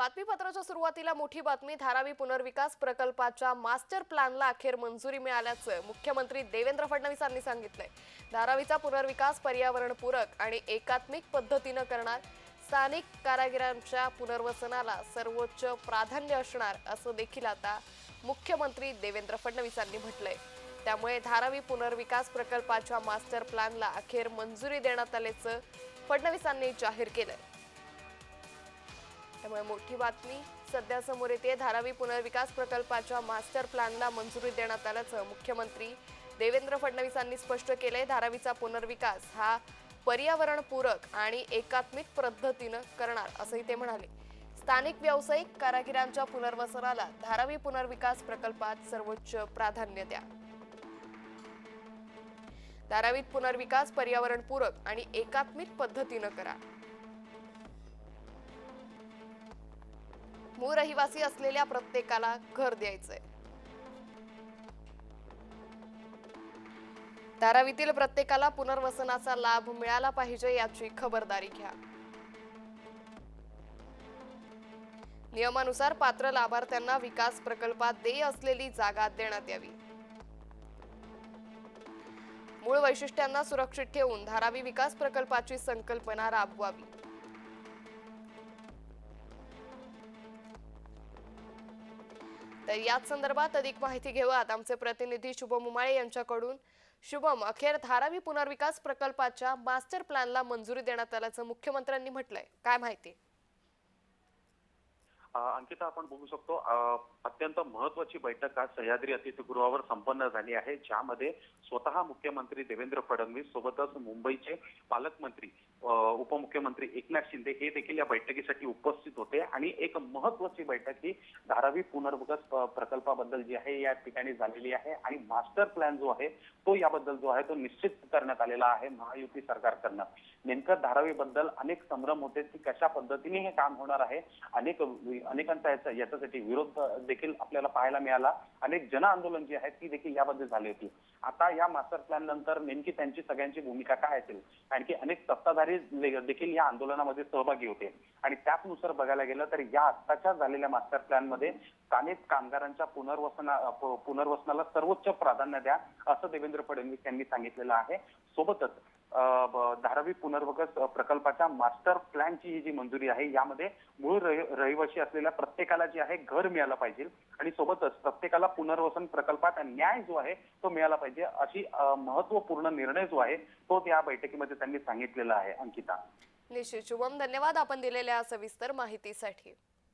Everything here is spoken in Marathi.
बातमीपत्राच्या सुरुवातीला मोठी बातमी धारावी पुनर्विकास प्रकल्पाच्या मास्टर प्लॅनला अखेर मंजुरी मिळाल्याचं मुख्यमंत्री देवेंद्र फडणवीसांनी सांगितलंय. धारावीचा पुनर्विकास पर्यावरणपूरक आणि एकात्मिक पद्धतीनं करणार स्थानिक कारागिरांच्या पुनर्वसनाला सर्वोच्च प्राधान्य असणार असं देखील आता मुख्यमंत्री देवेंद्र फडणवीसांनी म्हटलंय. त्यामुळे धारावी पुनर्विकास प्रकल्पाच्या मास्टर प्लॅनला अखेर मंजुरी देण्यात आल्याचं फडणवीसांनी जाहीर केलंय. त्यामुळे मोठी बातमी सध्या समोर येते. धारावी पुनर्विकास प्रकल्पाच्या मास्टर प्लॅनला मंजुरी देण्यात आल्याचं मुख्यमंत्री देवेंद्र फडणवीसांनी स्पष्ट केलंय. धारावीचा पुनर्विकास हा पर्यावरणपूरक आणि एकात्मिक पद्धतीनं करणार असंही ते म्हणाले. स्थानिक व्यावसायिक कारागिरांच्या पुनर्वसनाला धारावी पुनर्विकास प्रकल्पात सर्वोच्च प्राधान्य द्या. धारावीत पुनर्विकास पर्यावरणपूरक आणि एकात्मिक पद्धतीनं करा. मूळ रहिवासी असलेल्या प्रत्येकाला घर द्यायचंय. धारावीतील प्रत्येकाला पुनर्वसनाचा लाभ मिळाला पाहिजे याची खबरदारी घ्या. नियमानुसार पात्र लाभार्थ्यांना विकास प्रकल्पात देय असलेली जागा देण्यात यावी. मूळ वैशिष्ट्यांना सुरक्षित ठेवून धारावी विकास प्रकल्पाची संकल्पना राबवावी. तर याच संदर्भात अधिक माहिती घेऊयात. आमचे प्रतिनिधी शुभम उमाळे यांच्याकडून. शुभम अखेर धारावी पुनर्विकास प्रकल्पाच्या मास्टर प्लॅनला मंजुरी देण्यात आल्याचं मुख्यमंत्र्यांनी म्हटलंय. काय माहिती? अंकिता आपण बघू शकतो अत्यंत महत्वाची बैठक आज सह्याद्री अतिथीगृहावर संपन्न झाली आहे ज्यामध्ये स्वतः मुख्यमंत्री देवेंद्र फडणवीस सोबतच मुंबईचे पालकमंत्री उपमुख्यमंत्री एकनाथ शिंदे हे देखील या बैठकीसाठी उपस्थित होते. आणि एक महत्वाची बैठक ही धारावी पुनर्विकास प्रकल्पाबद्दल जी आहे या ठिकाणी झालेली आहे. आणि मास्टर प्लॅन जो आहे तो याबद्दल जो आहे तो निश्चित करण्यात आलेला आहे महायुती सरकारकडनं. नेमकं धारावीबद्दल अनेक संभ्रम होते की कशा पद्धतीने हे काम होणार आहे? अनेक अनेकांचा याचा याच्यासाठी विरोध देखील आपल्याला पाहायला मिळाला. अनेक जन आंदोलन जी आहेत ती देखील याबद्दल झाली होती. आता या मास्टर प्लॅन नंतर नेमकी त्यांची सगळ्यांची भूमिका काय असेल? कारण की अनेक सत्ताधारी देखील या आंदोलनामध्ये सहभागी होते. आणि त्याचनुसार बघायला गेलं तर या आत्ताच्या झालेल्या मास्टर प्लॅनमध्ये स्थानिक कामगारांच्या पुनर्वसना पुनर्वसनाला सर्वोच्च प्राधान्य द्या असं देवेंद्र फडणवीस यांनी सांगितलेलं आहे. सोबतच धारावी पुनर्वकस प्रकल्पाच्या मास्टर प्लॅनची ही जी मंजुरी आहे यामध्ये मूळ रहिवासी असलेल्या प्रत्येकाला जे आहे घर मिळालं पाहिजे. आणि सोबतच प्रत्येकाला पुनर्वसन प्रकल्पात न्याय जो आहे तो मिळाला पाहिजे. अशी महत्त्वपूर्ण निर्णय जो आहे तो त्या बैठकीमध्ये त्यांनी सांगितलेला आहे अंकिता. निश्चित. शुभम धन्यवाद आपण दिलेल्या सविस्तर माहितीसाठी.